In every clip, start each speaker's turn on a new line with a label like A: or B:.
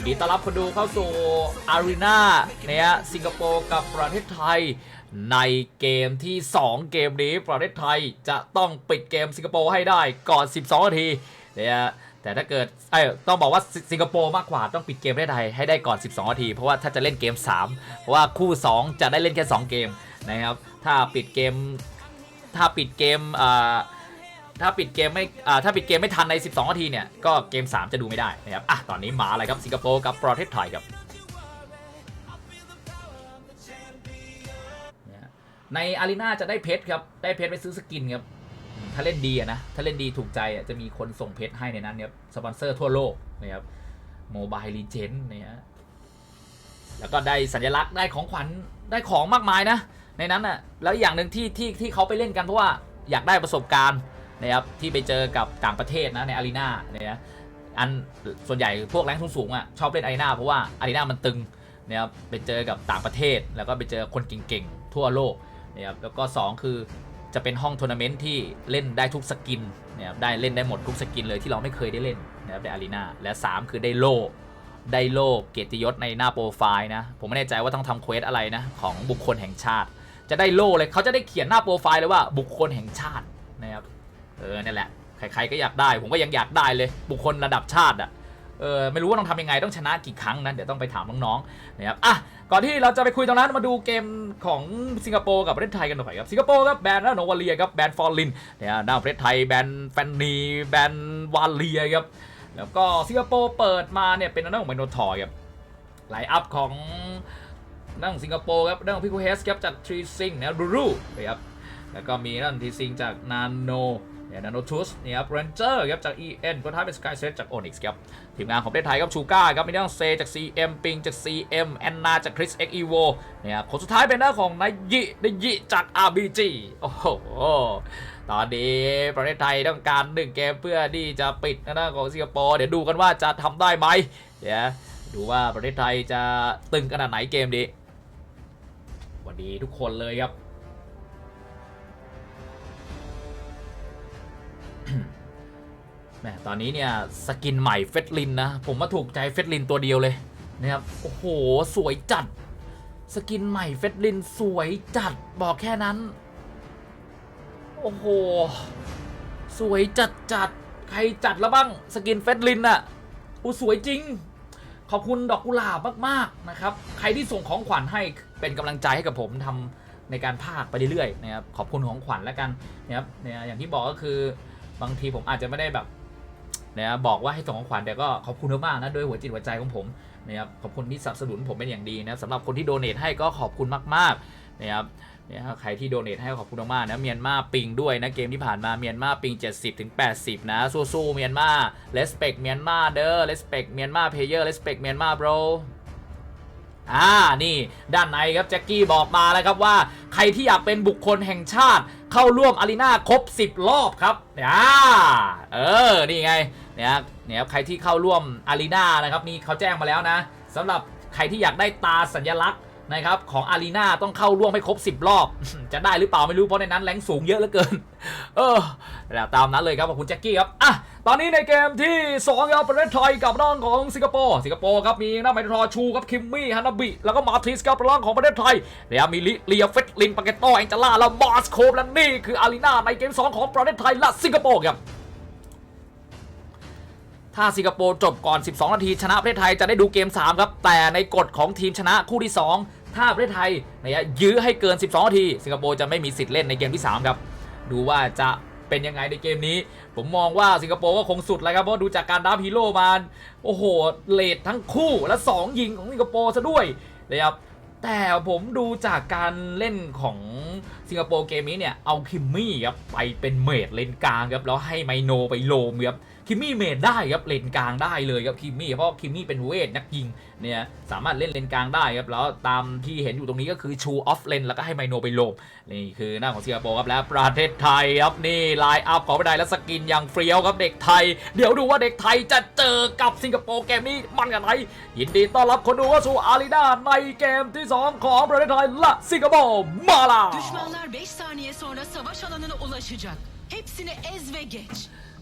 A: ยินดีต้อนรับคนดูเข้าสู่อารีนาเนี่ยสิงคโปร์กับประเทศไทย ในเกมที่ 2 เกมนี้ประเทศไทยจะต้องปิดเกมสิงคโปร์ให้ได้ก่อน 12 นาทีเนี่ยแต่ถ้าเกิดเอ้ต้องบอกว่าสิงคโปร์มากกว่าต้องปิดเกมให้ได้ให้ได้ก่อน 12 นาที เพราะว่าถ้าจะเล่นเกม 3 เพราะว่าคู่ 2 จะได้เล่นแค่ 2 เกมนะครับถ้าปิดเกมถ้าปิดเกมอ่า ถ้าปิดเกมไม่อ่าถ้าปิดเกมไม่ทันใน 12นาทีเนี่ยก็เกม 3 จะดูไม่ได้นะครับอะตอนนี้มาอะไรครับสิงคโปร์กับประเทศไทยครับในอารีนาจะได้เพชรครับ ได้เพชรไปซื้อสกินครับ ถ้าเล่นดีนะ ถ้าเล่นดีถูกใจจะมีคนส่งเพชรให้ในนั้นเนี่ยสปอนเซอร์ทั่วโลกนะครับโมบายลีเจนเนี่ยแล้วก็ได้สัญลักษณ์ได้ของขวัญได้ของมากมายนะ ในนั้นอะแล้วอย่างหนึ่งที่ที่ที่เขาไปเล่นกันเพราะว่าอยากได้ประสบการณ์ นะครับที่ไปเจอกับต่างประเทศนะในอารีนาเนี่ยอันส่วนใหญ่พวกแรงสูงสูงๆอะชอบเล่นอารีนาเพราะว่าอารีนามันตึงนะครับไปเจอกับต่างประเทศ แล้วก็ไปเจอคนเก่งๆทั่วโลกนะครับแล้วก็สองคือจะเป็นห้องทัวร์นาเมนต์ที่เล่นได้ทุกสกินนะครับได้เล่นได้หมดทุกสกินเลยที่เราไม่เคยได้เล่นนะครับในอารีนาและสามคือได้โล่ได้โลกเกียรติยศในหน้าโปรไฟล์นะผมไม่แน่ใจว่าต้องทำเควสอะไรนะของบุคคลแห่งชาติ จะได้โล่เลยเขาจะได้เขียนหน้าโปรไฟล์เลยว่าบุคคลแห่งชาติ เออนั่แหละใครๆก็อยากได้ ผมก็ยังอยากได้เลย บุคคลระดับชาติอะเออไม่รู้ว่าต้องทำยังไงต้องชนะกี่ครั้งนะเดี๋ยวต้องไปถามน้องๆนะครับอะก่อนที่เราจะไปคุยตรงนั้นมาดูเกมของสิงคโปร์กับประเทศไทยกันหน่อยครับสิงคโปร์ครับแบนด์โนวาเลียครับแบนด์ฟอร์ลินเนี่ยหน้าประเทศไทยแบนด์แฟนนีแบนด์วาเลียครับแล้วก็สิงคโปร์เปิดมาเนี่ยเป็นหน้าของเมโนทอร์ครับไลอัพของนักของสิงคโปร์ครับนักของพิโคเฮสครับจากทรีซิงนะรูรูนะครับแล้วก็มีนักของทรีซิงจากนาโน เนี่ยนาโนทูสเนี่ยครับเรนเจอร์ครับจาก EN ตัวท้ายเป็นสกายเซตจาก Onyx ครับทีมงานของประเทศไทยครับชูก้าครับมีนักของเซจาก CM ปิงจาก CM แอนนาจาก Chris X Evo เนี่ยคนสุดท้ายเป็นหน้าของนายยินายยิจาก RBG โอ้โหตอนนี้ประเทศไทยต้องการหนึ่งเกมเพื่อที่จะปิดหน้าของสิงคโปร์เดี๋ยวดูกันว่าจะทำได้ไหมเดี๋ยวดูว่าประเทศไทยจะตึงขนาดไหนเกมนี้สวัสดีทุกคนเลยครับ แหมตอนนี้เนี่ยสกินใหม่เฟสลินนะ ผมมาถูกใจเฟสลินตัวเดียวเลยนะครับ โอ้โห สวยจัด สกินใหม่เฟสลินสวยจัดบอกแค่นั้น โอ้โห สวยจัดจัดใครจัดแล้วบ้างสกินเฟสลินอะอู้สวยจริง ขอบคุณดอกกุหลาบมากๆนะครับ ใครที่ส่งของขวัญให้เป็นกำลังใจให้กับผมทำในการภาคไปเรื่อยๆนะครับขอบคุณของขวัญแล้วกันนะครับเนี่ยอย่างที่บอกก็คือ บางทีผมอาจจะไม่ได้แบบนะบอกว่าให้ส่งของขวัญแต่ก็ขอบคุณมากๆนะด้วยหัวจิตหัวใจของผมนะครับขอบคุณที่สนับสนุนผมเป็นอย่างดีนะสำหรับคนที่โดเนทให้ก็ขอบคุณมากๆนะครับเนี่ยครับใครที่โดเนทให้ขอบคุณมากๆนะเมียนมาปิงด้วยนะเกมที่ผ่านมาเมียนมาปิง 70ถึง80 นะสู้ๆเมียนมา respect เมียนมาเด้อ respect เมียนมา player respect เมียนมา bro อ่านี่ ด้านในครับแจ็คกี้บอกมาแล้วครับว่า ใครที่อยากเป็นบุคคลแห่งชาติเข้าร่วมอารีนาครบ 10 รอบครับอ่าเออ นี่ไงเนี่ยเนี่ยใครที่เข้าร่วมอารีนานะครับนี่เขาแจ้งมาแล้วนะสำหรับใครที่อยากได้ตาสัญลักษณ์ นะครับของอารีนาต้องเข้าร่วมให้ครบ 10 รอบ จะได้หรือเปล่าไม่รู้เพราะในนั้นแรงสูงเยอะเหลือเกิน เออแล้วตามนั้นเลยครับขอบคุณแจ็คกี้ครับอะตอนนี้ในเกมที่2ครับประเทศไทยกับน้องของสิงคโปร์สิงคโปร์ครับมีน้าไมทรอชูครับคิมมี่ฮานาบิแล้วก็มาทิสครับร่างของประเทศไทยแล้วมีลิเลียเฟตลินปาเกตโตแองเจล่าแล้วมาสโคบและนี่คืออารีนาในเกม 2 ของประเทศไทยและสิงคโปร์ครับถ้าสิงคโปร์จบก่อน 12 นาที ชนะประเทศไทยจะได้ดูเกม 3 ครับ แต่ในกฎของทีมชนะคู่ที่ 2 ถ้าประเทศไทยยื้อให้เกิน 12นาที สิงคโปร์จะไม่มีสิทธิ์เล่นในเกมที่ 3 ครับ ดูว่าจะเป็นยังไงในเกมนี้ ผมมองว่าสิงคโปร์ก็คงสุดแล้วครับ เพราะดูจากการดับฮีโร่มาโอ้โห เลดทั้งคู่และ 2 ยิงของสิงคโปร์ซะด้วยนะครับแต่ผมดูจากการเล่นของสิงคโปร์เกมนี้เนี่ย เอาคิมมี่ครับไปเป็นเมดเลนกลางครับแล้วให้ไมโนไปโลมครับ คิมมี่เมดได้ครับเลนกลางได้เลยครับคิมมี่เพราะคิมมี่เป็นเวทนักยิงเนี่ยสามารถเล่นเลนกลางได้ครับแล้วตามที่เห็นอยู่ตรงนี้ก็คือชูออฟเลนแล้วก็ให้ไมโนไปโลมนี่คือหน้าของสิงคโปร์ครับแล้วประเทศไทยครับนี่ไลน์อัพของประเทศไทยและสกินอย่างเฟี้ยวครับเด็กไทย เดี๋ยวดูว่าเด็กไทยจะเจอกับสิงคโปร์เกมนี้มันกันไหนยินดีต้อนรับคนดูเข้าสู่อารีนาในเกมที่สองของประเทศไทยและสิงคโปร์มาแล้ว
B: Düşmanlar 5 saniye sonra savaş alanına ulaşacak. Hepsini ez ve geç.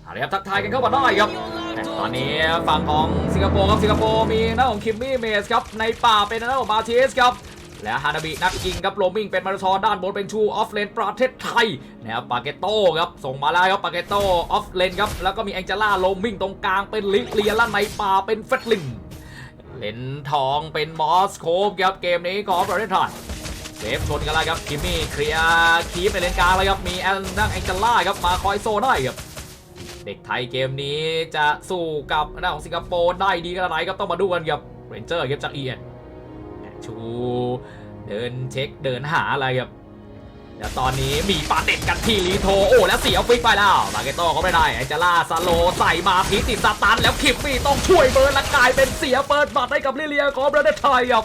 A: เอาละครับทักทายกันเข้ามาได้ครับแต่ตอนนี้ฝั่งของสิงคโปร์ครับสิงคโปร์มีหน้าของคิมมี่เมสครับในป่าเป็นหน้าของมาเทสครับและฮานาบินักยิงครับโรมิงเป็นมาราธอนด้านบนเป็นชูออฟเลนประเทศไทยนะครับปาเกโต้ครับส่งมาแล้วครับปาเกโต้ออฟเลนครับแล้วก็มีแองเจล่าโรมิงตรงกลางเป็นลิเลียและในป่าเป็นเฟตลินเลนทองเป็นมอสโคฟครับเกมนี้ของประเทศไทยเซฟชนกันแล้วครับคิมมี่เคลียร์คีฟในเลนกลางแล้วครับมีแอนนั่งแองเจล่าครับมาคอยโซได้ครับ เด็กไทยเกมนี้จะสู้กับหน้าของสิงคโปร์ได้ดีขนาดไหนครับต้องมาดูกันครับเรนเจอร์ครับจากเอียนชูเดินเช็คเดินหาอะไรครับแล้วตอนนี้มีปาเด็ดกันที่ลีโทโอ้แล้วเสียฟิกไปแล้วมาเกโต้ก็ไม่ได้แองเจล่าซาโลใส่มาพีติดสตันแล้วคิมมี่ต้องช่วยเบิร์นและกลายเป็นเสียเปิดบัตรให้กับลิเลียของประเทศไทยครับ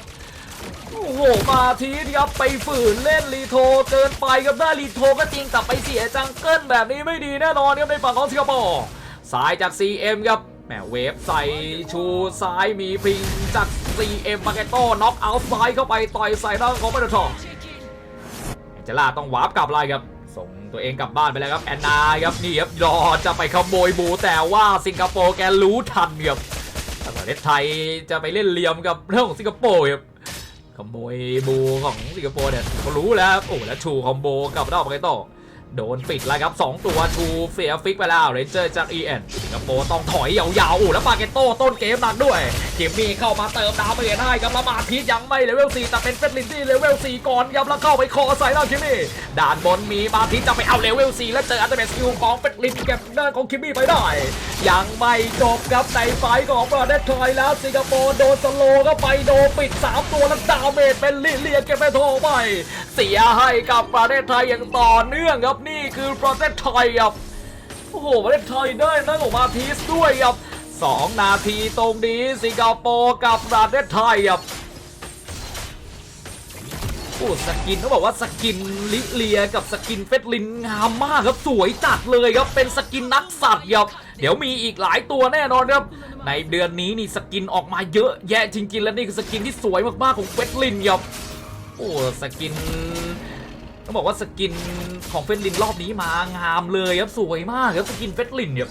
A: โอ้โห มาทีครับไปฝืนเล่นรีโทเกินไปครับได้รีโทก็จริงแต่ไปเสียจังเกิลแบบนี้ไม่ดีแน่นอนครับในฝั่งของสิงคโปร์ซ้ายจาก CM ครับแหมเวฟใส่ชูซ้ายมีพิงจาก CM มาเกโต้น็อกเอาท์ซ้ายเข้าไปต่อยใส่ด้านของมารทอนแองเจล่าต้องวาร์ปกลับเลยครับ ส่งตัวเองกลับบ้านไปแล้วครับแอนนาครับนี่ครับรอจะไปขโมยบูแต่ว่าสิงคโปร์แกรู้ทันครับประเทศไทยจะไปเล่นเหลี่ยมกับเรื่องของสิงคโปร์ครับ ขโมยบูของสิงคโปร์เนี่ยเขารู้แล้วโอ้แล้วชูคอมโบกับดอกไกโต โดนปิดแล้วครับ 2 ตัวชูเฟียฟิกไปแล้วเรนเจอร์จาก EN สิงคโปร์ต้องถอยยาวๆโอ้แล้วปาเกตโต้ต้นเกมหนักด้วยจิมมี่เข้ามาเติมดาวไปให้ครับแล้วมาพีทยังไม่เลเวล4แต่เป็นเฟรนลินที่เลเวล4ก่อนครับแล้วเข้าไปคอใส่แล้วคิมมี่ด่านบนมีมาพีทจะไปเอาเลเวล4แล้วเจออัลเทอร์เนสคิวของเฟรนลินเก็บด้าของคิมมี่ไปได้ ยังไม่จบครับในไฟของประเทศไทยแล้วสิงคโปร์โดนสโลว์ก็ไปโดนปิด 3 ตัวแล้วดาวเมจเป็นลิเลียเก็บไปโทไปเสียให้กับประเทศไทยอย่างต่อเนื่องครับนี่คือประเทศไทยครับโอ้โหประเทศไทยได้นั่งออกมาพีซด้วยครับสองนาทีตรงนี้สิงคโปร์กับประเทศไทยครับโอ้สกินต้องบอกว่าสกินลิเลียกับสกินเฟสลินงามมากครับสวยจัดเลยครับเป็นสกินนักสัตว์ครับเดี๋ยวมีอีกหลายตัวแน่นอนครับ ในเดือนนี้นี่สกินออกมาเยอะแยะจริงๆ แล้วนี่คือสกินที่สวยมากๆของเฟสลินครับโอ้สกิน ต้องบอกว่าสกินของเฟสลินรอบนี้มางามเลยครับสวยมากครับสกินเฟสลินเนี่ย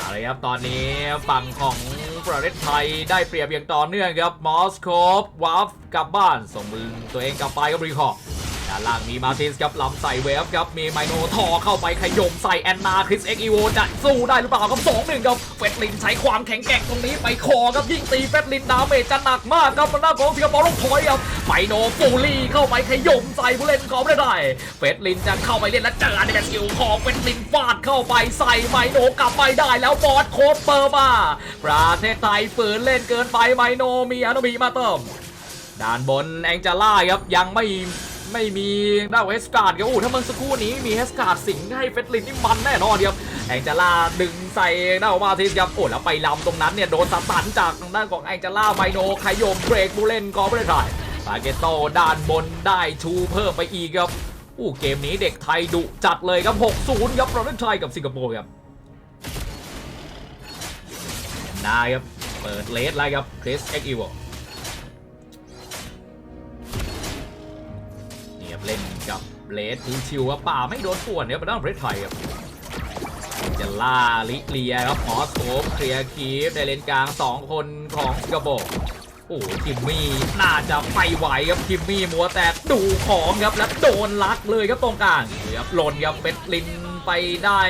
A: อะไรครับตอนนี้ฝั่งของประเทศไทยได้เปรียบอย่างต่อเนื่องครับมอสโคฟวาฟกลับบ้านส่งตัวเองกลับไปกับรีคอร์ ด้านล่างมีมาตินส์ครับลำใส่เวฟครับมีไมโนทอเข้าไปขยมใส่แอนนาคริสเอ็กอีโวจะสู้ได้หรือเปล่าครับสองหนึ่งครับเฟดลินใช้ความแข็งแกร่งตรงนี้ไปคอครับยิ่งตีเฟดลินดาเมจจะหนักมากครับหน้าของสิงคโปร์ต้องถอยครับไมโนฟูลี่เข้าไปขยมใส่ผู้เล่นของไม่ได้เฟดลินจะเข้าไปเล่นและเจออันเดอร์สกิลของเฟดลินฟาดเข้าไปใส่ไมโนกลับไปได้แล้วบอสโคบเปอร์มาประเทศไทยฝืนเล่นเกินไปไมโนมีอนุบีมาเติมด้านบนแองเจล่าครับยังไม่ ไม่มีด้านเฮสการ์ดครับโอ้ถ้าเมื่อสักครู่นี้มีเฮสการ์ดสิงให้เฟสลินนี่มันแน่นอนครับแองเจล่าดึงใส่หน้าของมาทิสครับโอ้แล้วไปลำตรงนั้นเนี่ยโดนสตันจากทางด้านของแองเจล่าไมโนขยมเบรกบูเลนกอล์ฟไม่ได้ถ่ายปาเกโตด้านบนได้ชูเพิ่มไปอีกครับอู้เกมนี้เด็กไทยดุจัดเลยครับ 6-0 ครับประเทศไทยกับสิงคโปร์ครับนาครับ เปิดเลสไล่ครับคริสเอ็กอีวนี่ ครับเล่นกับเลสชิวๆครับป่าไม่โดนป่วนเนี่ยเป็นด้านประเทศไทยครับจะล่าลิเลียครับหมอโถมเคลียร์คีฟในเลนกลาง 2 คนของสิงคโปร์โอ้คิมมี่น่าจะไปไหวครับคิมมี่มัวแต่ดูของครับแล้วโดนลักเลยครับตรงกลางครับหล่นครับเป็ดลินไปได้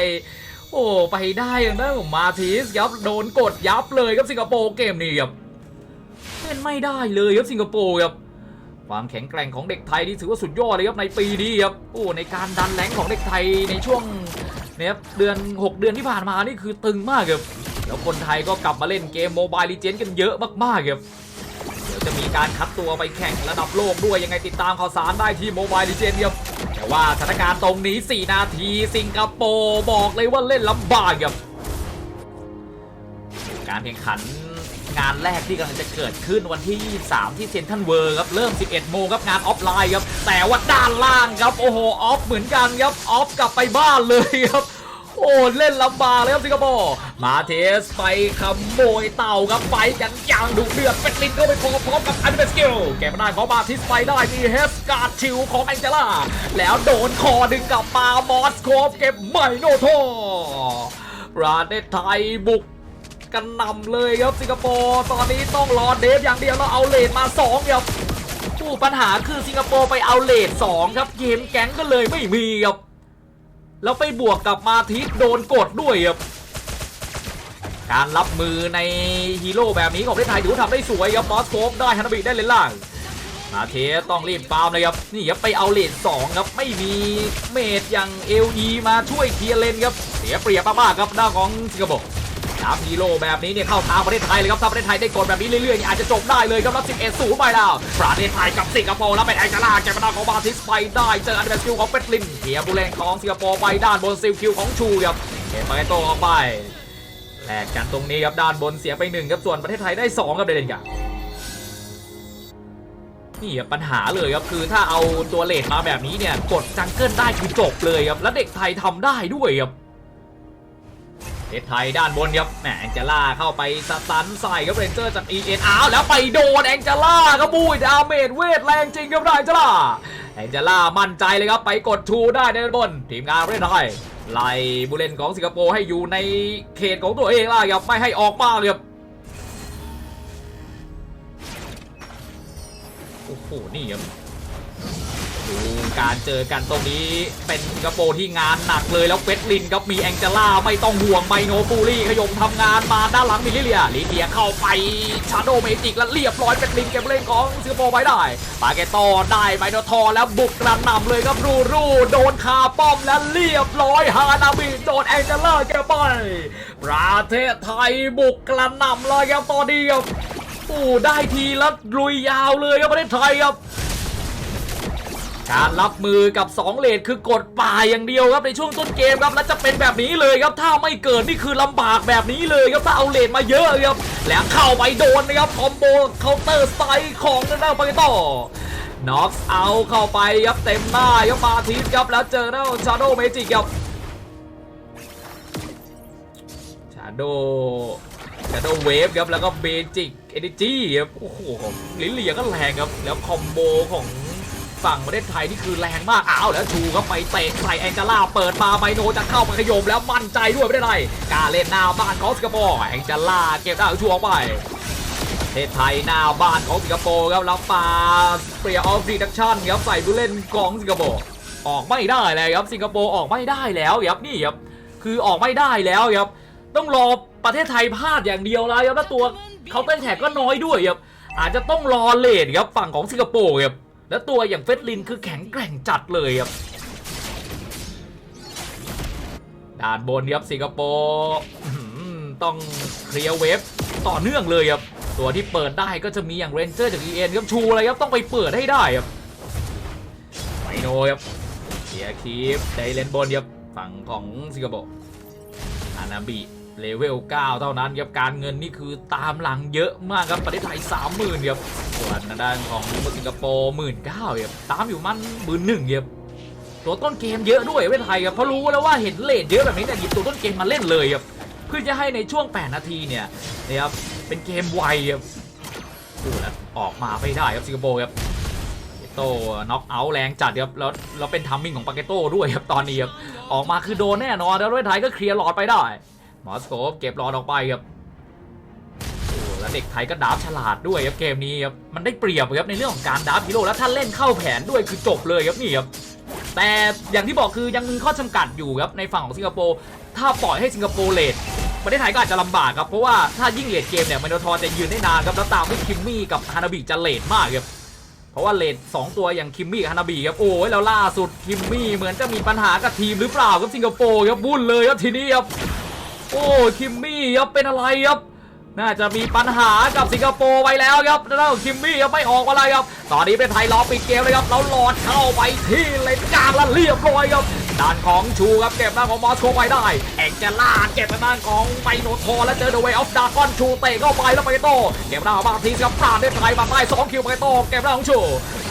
A: โอ้ไปได้ทางด้านของมาทิสครับโดนกดยับเลยครับสิงคโปร์เกมนี้ครับเล่นไม่ได้เลยครับสิงคโปร์ครับ ความแข็งแกร่งของเด็กไทยนี่ถือว่าสุดยอดเลยครับในปีนี้ครับโอ้ในการดันแรงของเด็กไทยในช่วงเนี่ยครับเดือน 6 เดือนที่ผ่านมานี่คือตึงมากครับแล้วคนไทยก็กลับมาเล่นเกมโมบายลีเจนกันเยอะมากๆครับเดี๋ยวจะมีการคัดตัวไปแข่งระดับโลกด้วยยังไงติดตามข่าวสารได้ที่โมบายลีเจนครับแต่ว่าสถานการณ์ตรงนี้ 4 นาทีสิงคโปร์บอกเลยว่าเล่นลำบากครับ การแข่งขันงานแรกที่กำลังจะเกิดขึ้นวันที่ 3 ที่เซนทัลเวิร์ครับ เริ่ม 11 โมงครับ งานออฟไลน์ครับ แต่ว่าด้านล่างครับ โอ้โห ออฟเหมือนกันครับ ออฟกลับไปบ้านเลยครับโอ้เล่นลำบากเลยครับสิงคโปร์มาเทสไปขโมยเต่าครับไปกันอย่างดุเดือดเป็นลินก็ไปพร้อมๆกับอันเดอร์สกิลเก็บมาได้ของมาทิสไปได้มีเฮสการ์ดชิวของแองเจล่า แล้วโดนคอดึงกลับมามอสโคฟเก็บไม่โนโทระเทไทยบุก กันนำเลยครับสิงคโปร์ตอนนี้ต้องรอเดฟอย่างเดียวแล้วเอาเลดมา2ครับผู้ปัญหาคือสิงคโปร์ไปเอาเลด2ครับเกมแก๊งก็เลยไม่มีครับแล้วไปบวกกับมาทิสโดนกดด้วยครับการรับมือในฮีโร่แบบนี้ของประเทศไทยถือว่าทำได้สวยครับมอสโคฟได้ฮันาบิได้เลนล่างมาเทสต้องรีบฟาร์มเลยครับนี่ครับไปเอาเลน2ครับไม่มีเมดอย่างเอลีมาช่วยเคลียร์เลนครับเสียเปรียบมากๆครับหน้าของสิงคโปร์ สามฮีโร่แบบนี้เนี่ยเข้าทางประเทศไทยเลยครับถ้าประเทศไทยได้กดแบบนี้เรื่อยๆเนี่ยอาจจะจบได้เลยครับรับ11สูงไปแล้วประเทศไทยกับสิงคโปร์แล้วเป็นแองเจล่าแกมนาของบาทิสไปได้เจออันเดอร์คิวของเป็ดลินเขียบุเรงของสิงคโปร์ไปด้านบนซิลคิวของชูครับเก็บไปโตออกไปแลกกันตรงนี้ครับด้านบนเสียไปหนึ่งครับส่วนประเทศไทยได้สองครับเดนกันนี่ครับปัญหาเลยครับคือถ้าเอาตัวเลดมาแบบนี้เนี่ยกดจังเกิลได้คือจบเลยครับแล้วเด็กไทยทำได้ด้วยครับ ประเทไทยด้านบนครับแหมแองเจล่าเข้าไปสตันใส่ครับเรนเจอร์จาก EN อ้าวแล้วไปโดนแองเจล่าครับบุยดาเมจเวทแรงจริงครับได้แองเจล่าแองเจล่ามั่นใจเลยครับไปกดชูได้ในด้านบน ทีมงานประเทไทยไล่บุเรนของสิงคโปร์ให้อยู่ในเขตของตัวเองล่ะครับไม่ให้ออกมาเลยครับโอ้โหนี่ครับ การเจอกันตรงนี้เป็นสิงคโปร์ที่งานหนักเลยแล้วเฟสลินครับมีแองเจล่าไม่ต้องห่วงไมโนฟูรี่ขยมทำงานมาด้านหลังมิลิเลียลิเลียเข้าไปชาโดเมจิกแล้วเรียบร้อยเฟสลินเก็บเล่นของสิงคโปร์ไว้ได้ปาเกตโตได้ไมโนทอร์แล้วบุกกระหน่ำเลยครับรูรูโดนคาป้อมแล้วเรียบร้อยฮานาบิโดนแองเจล่าเก็บไปประเทศไทยบุกกระหน่ำเลยครับตอนนี้ครับโอ้ได้ทีแล้วลุยยาวเลยครับประเทศไทยครับ การรับมือกับ 2 เลดคือกดป่าอย่างเดียวครับในช่วงต้นเกมครับและจะเป็นแบบนี้เลยครับถ้าไม่เกิดนี่คือลำบากแบบนี้เลยครับถ้าเอาเลดมาเยอะครับแล้วเข้าไปโดนนะครับคอมโบเคาน์เตอร์สไตล์ของทางด้านปาเกโตน็อกเอาเข้าไปครับเต็มหน้าครับมาทีสครับแล้วเจอแล้วชาโดเมจิกครับชาโดชาโดเวฟครับแล้วก็เบจิกเอเนจีครับโอ้โหของลิเลียก็แรงครับแล้วคอมโบของ ฝั่งประเทศไทยนี่คือแรงมากอ้าวแล้วชูก็ไปเตะใส่แองเจล่าเปิดมาไมโนจะเข้าไปขยมแล้วมั่นใจด้วยไม่ได้ไรการเล่นหน้าบ้านของสิงคโปร์แองเจล่าเก็บได้ชูออกไปประเทศไทยหน้าบ้านของสิงคโปร์ครับแล้วปาเปรียออฟรีดักชั่นครับใส่ผู้เล่นของสิงคโปร์ออกไม่ได้เลยครับสิงคโปร์ออกไม่ได้แล้วครับนี่ครับคือออกไม่ได้แล้วครับต้องรอประเทศไทยพลาดอย่างเดียวแล้วครับแล้วตัวเขาเต้นแท็กก็น้อยด้วยครับอาจจะต้องรอเลทครับฝั่งของสิงคโปร์ครับ แล้วตัวอย่างเฟสลินคือแข็งแกร่งจัดเลยครับด้านบนครับสิงคโปร์ต้องเคลียร์เวฟต่อเนื่องเลยครับตัวที่เปิดได้ก็จะมีอย่างเรนเจอร์จาก EN ครับชูอะไรครับต้องไปเปิดให้ได้ครับไมโนครับเคลียคีฟไดเลนบนครับฝั่งของสิงคโปร์อานาบิ เลเวล 9 เท่านั้นครับการเงินนี่คือตามหลังเยอะมากครับประเทศไทย 30,000ครับส่วนทางด้านของสิงคโปร์19,000ครับตามอยู่มันหมื่นหนึ่งครับตัวต้นเกมเยอะด้วยประเทศไทยครับเพราะรู้แล้วว่าเห็นเลทเยอะแบบนี้เนี่ยหยิบตัวต้นเกมมาเล่นเลยครับเพื่อจะให้ในช่วง 8 นาทีเนี่ยนะครับเป็นเกมไวครับดูแล้วออกมาไม่ได้ครับสิงคโปร์ครับเกโต้น็อกเอาท์แรงจัดครับแล้วเราเป็นทัมมิ่งของปาเกโต้ด้วยครับตอนนี้ครับออกมาคือโดนแน่นอนแล้วด้วยไทยก็เคลียร์หลอดไปได้ มอสโกฟเก็บหลอดออกไปครับโอ้แล้วเด็กไทยก็ดาบฉลาดด้วยครับเกมนี้ครับมันได้เปรียบครับในเรื่องของการดาบฮีโร่แล้วถ้าเล่นเข้าแผนด้วยคือจบเลยครับนี่ครับแต่อย่างที่บอกคือยังมีข้อจำกัดอยู่ครับในฝั่งของสิงคโปร์ถ้าปล่อยให้สิงคโปร์เลทประเทศไทยก็อาจจะลำบากครับเพราะว่าถ้ายิ่งเลทเกมเนี่ยมโนทอร์จะยืนได้นานครับแล้วตามด้วยคิมมี่กับฮานาบิจะเลทมากครับเพราะว่าเลด2ตัวอย่างคิมมี่กับฮานาบิครับโอ้ยแล้วล่าสุดคิมมี่เหมือนจะมีปัญหากับทีมหรือเปล่าครับสิงคโปร์ครับวุ่นเลยครับทีนี้ครับ โอ้คิมมี่ครับเป็นอะไรครับน่าจะมีปัญหากับสิงคโปร์ไว้แล้วครับแล้วคิมมี่ยังไม่ออกมาเลยครับ ตอนนี้เป็นไทยรอปิดเกมเลยครับแล้วหลอดเข้าไปที่เลนกลางแล้วเรียบร้อยครับด้านของชูครับเก็บด้าของมอสโกไปได้แองเจล่าเก็บด้าของไมโนทอร์แล้วเจอเดอะเวย์ออฟดากอนชูเตะเข้าไปแล้วไปโตเก็บด้าของมาทีสครับปราดได้ไทยมาได้2คิวไปโตเก็บด้าของชู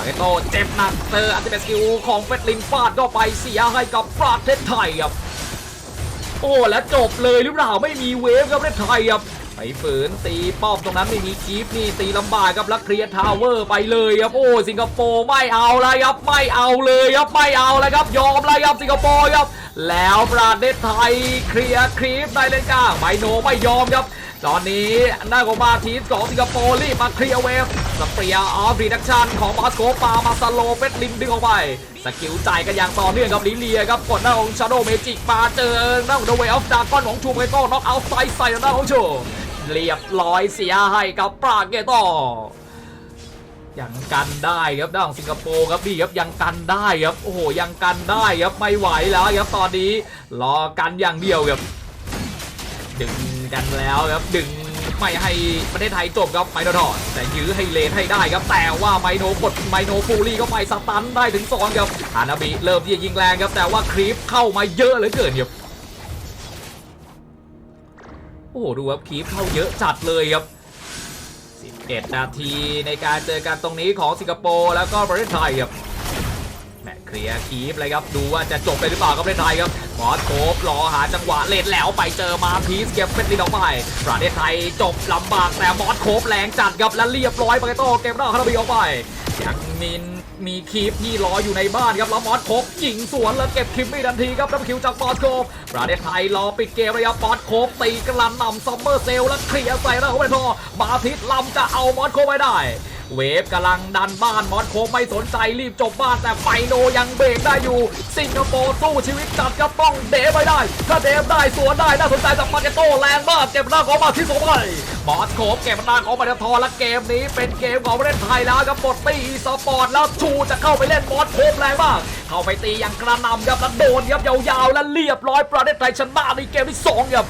A: ไปโตเจ็บหนักเจออันติเมสกิลของเฟดลินฟาดเข้าไปเสียให้กับประเทศไทยครับ โอ้แล้วจบเลยหรือเปล่าไม่มีเวฟครับประเทศไทยครับไปฝืนตีป้อมตรงนั้นไม่มีคีฟนี่ตีลำบากครับล้วเคลียร์ทาวเวอร์ไปเลยครับโอ้สิงคโปร์ไม่เอาเลยครับไม่เอาเลยครับไม่เอาเลยครับยอมเลยครับสิงคโปร์ครับแล้วประเทศไทยเคลียร์ครีฟได้เลนกลาไมโนไม่ยอมครับตอนนี้หน้าของมาทีสของสิงคโปร์รีบมาเคลียร์เวฟสเปียร์ออฟรีดักชันของมาสโกปามาสโลเฟสลิมดึงออกไป สกิลจ่ายกันอย่างต่อเนื่องครับลิเลียครับกดหน้าของชาโดเมจิกมาเจอหน้าของเดเวออฟดากอนของชูเกโต้น็อกเอาไซด์ใส่หน้าของชูเรียบร้อยเสียให้กับปราเกโต้ยังกันได้ครับด้านของสิงคโปร์ครับดีครับยังกันได้ครับโอ้โหยังกันได้ครับไม่ไหวแล้วครับตอนนี้รอกันอย่างเดียวครับดึงกันแล้วครับดึง ไม่ให้ประเทศไทยจบครับไมโนทอดแต่ยื้อให้เลนให้ได้ครับ แต่ว่าไมโนกดไมโนฟูรี่เข้าไปสตันได้ถึงสองครับฮานาบิเริ่มที่จะยิงแรงครับ แต่ว่าครีปเข้ามาเยอะเหลือเกินครับโอ้โหดูครับครีปเข้าเยอะจัดเลยครับ11นาทีในการเจอกันตรงนี้ของสิงคโปร์แล้วก็ประเทศไทยครับแมตเคลียร์คีฟเลยครับ ดูว่าจะจบไปหรือเปล่าครับประเทศไทยครับ มอสโคบรอหาจังหวะเล่นแล้วไปเจอมาพีสเก็บเป็นลินออกไปประเทศไทยจบลำบากแต่มอสโคบแรงจัดครับและเรียบร้อยไปโต้เกมหน้าคาราบีออกไปยังมีมีคีฟที่รออยู่ในบ้านครับแล้วมอสโคบยิงสวนแล้วเก็บคิมมี่ทันทีครับดับคิวจากมอสโคบประเทศไทยรอปิดเกมเลยครับมอสโคบตีกระลำนำซัมเมอร์เซลแล้วเคลียร์ใส่แล้วเขาไปทอมาทิตลำจะเอามอสโคบไปได้ เวฟกำลังดันบ้านมอสโคไม่สนใจรีบจบบ้านแต่ไมโนยังเบรกได้อยู่ สิงคโปร์สู้ชีวิตจัดก็ต้องเดฟไปได้ ถ้าเดฟได้สวนได้น่าสนใจจากมาเกโต้แรงมากเก็บหน้าของมาที่สองไปมอสโคเก็บหน้าของมาเดทอและเกมนี้เป็นเกมของประเทศไทยแล้วครับบทตีสปอร์ตแล้วชูจะเข้าไปเล่นมอสโคแรงมากเข้าไปตีอย่างกระนำครับแล้วโดนครับยาวๆและเรียบร้อยประเทศไทยชนะในเกมที่สองครับ